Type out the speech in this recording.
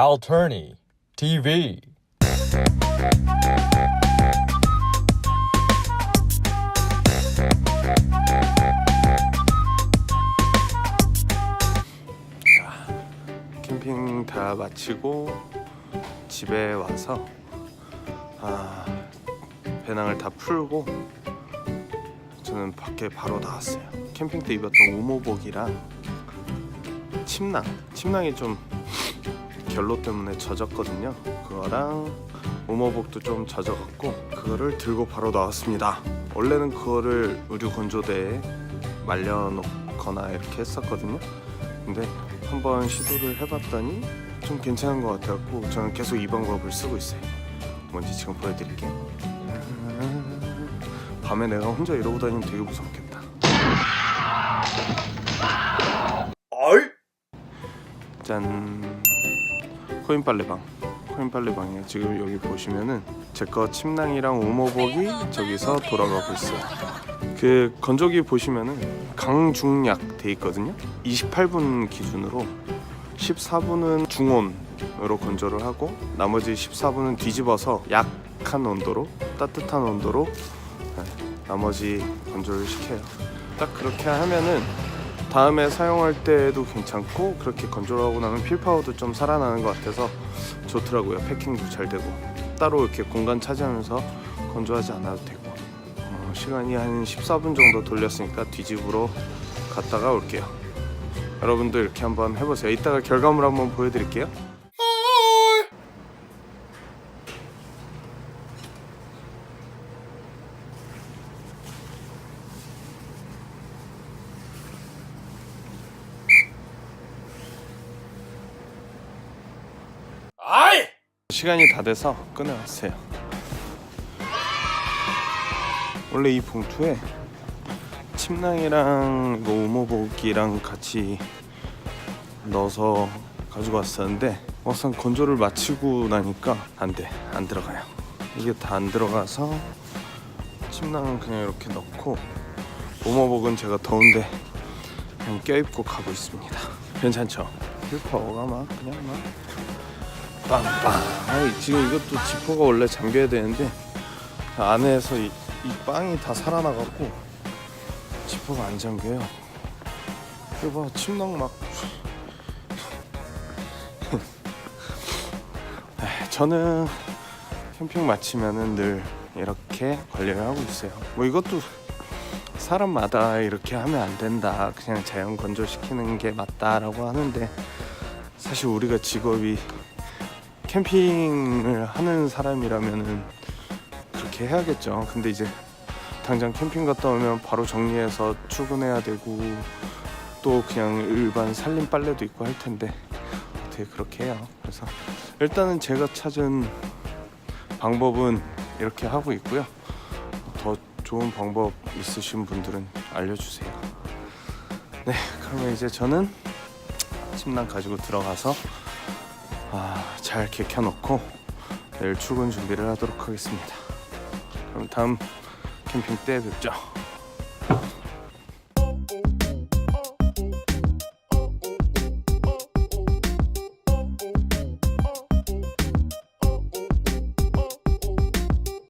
Alterny TV. 캠핑 다 마치고 집에 와서 아, 배낭을 다 풀고 저는 밖에 바로 나왔어요. 캠핑 때 입었던 우모복이랑 침낭, 침낭이 좀 결로 때문에 젖었거든요. 그거랑 우모복도 좀 젖어갖고 그거를 들고 바로 나왔습니다. 원래는 그거를 의류 건조대에 말려놓거나 이렇게 했었거든요. 근데 한번 시도를 해봤더니 좀 괜찮은 것 같아갖고 저는 계속 이 방법을 쓰고 있어요. 뭔지 지금 보여드릴게요. 밤에 내가 혼자 이러고 다니면 되게 무섭겠다. 짠 코인 빨래방 코인 빨래방이에요. 지금 여기 보시면은 제 거 침낭이랑 우모복이 저기서 돌아가고 있어요. 그 건조기 보시면은 강중약 돼 있거든요. 28분 기준으로 14분은 중온으로 건조를 하고 나머지 14분은 뒤집어서 약한 온도로 따뜻한 온도로 네, 나머지 건조를 시켜요. 딱 그렇게 하면은 다음에 사용할 때도 괜찮고 그렇게 건조를 하고 나면 필파워도 좀 살아나는 것 같아서 좋더라고요. 패킹도 잘 되고 따로 이렇게 공간 차지하면서 건조하지 않아도 되고 어, 시간이 한 14분 정도 돌렸으니까 뒤집으러 갔다가 올게요. 여러분도 이렇게 한번 해보세요. 이따가 결과물 한번 보여드릴게요. 아이! 시간이 다 돼서 꺼내왔어요. 원래 이 봉투에 침낭이랑 이거 우모복이랑 같이 넣어서 가지고 왔었는데 막상 건조를 마치고 나니까 안 돼, 안 들어가요. 이게 다 안 들어가서 침낭은 그냥 이렇게 넣고 우모복은 제가 더운데 그냥 껴입고 가고 있습니다. 괜찮죠? 힐파워가 막 그냥 막 빵빵. 아이, 지금 이것도 지퍼가 원래 잠겨야 되는데 안에서 이, 이 빵이 다 살아나갖고 지퍼가 안 잠겨요. 이거 봐 침낭 막. 에이, 저는 캠핑 마치면은 늘 이렇게 관리를 하고 있어요. 뭐 이것도 사람마다 이렇게 하면 안 된다. 그냥 자연 건조시키는 게 맞다라고 하는데 사실 우리가 직업이 캠핑을 하는 사람이라면은 그렇게 해야겠죠. 근데 이제 당장 캠핑 갔다 오면 바로 정리해서 출근해야 되고 또 그냥 일반 살림 빨래도 있고 할 텐데 어떻게 그렇게 해요. 그래서 일단은 제가 찾은 방법은 이렇게 하고 있고요. 더 좋은 방법 있으신 분들은 알려주세요. 네, 그러면 이제 저는 침낭 가지고 들어가서 아, 잘 개켜놓고 내일 출근 준비를 하도록 하겠습니다. 그럼 다음 캠핑 때 뵙죠.